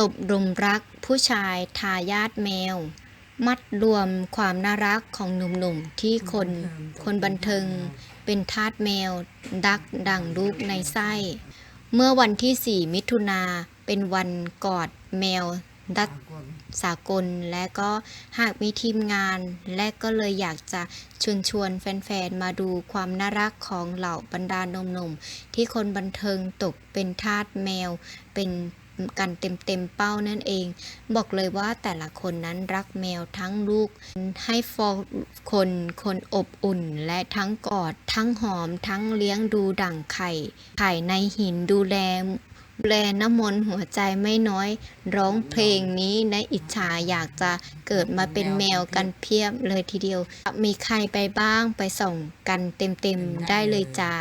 ตบรุมรักผู้ชายทายาทแมว มัดรวมความน่ารักของหนุ่มๆ ที่คนคนบันเทิงเป็นทาสแมว ดักดังลูกในไส้ เมื่อวันที่ 4 มิถุนาเป็นวันกอดแมวดัดสากลและก็หากมีทีมงาน และก็เลยอยากจะชวนชวนๆแฟนๆ มาดูความน่ารักของเหล่าบรรดาหนุ่มๆที่คนบันเทิงตกเป็นทาสแมว เป็น กันเต็มเต็มเป้านั่นเอง บอกเลยว่าแต่ละคนนั้นรักแมวทั้งลูก ให้ฟอคนคนอบอุ่น และทั้งกอด ทั้งหอม ทั้งเลี้ยงดูดั่งไข่ ไข่ในหินดูแลดูแลน้ำมนต์หัวใจไม่น้อย ร้องเพลงนี้ในอิจฉาอยากจะเกิดมาเป็นแมวกันเพียบเลยทีเดียว มีใครไปบ้างไปส่งกันเต็มๆได้เลยจ้า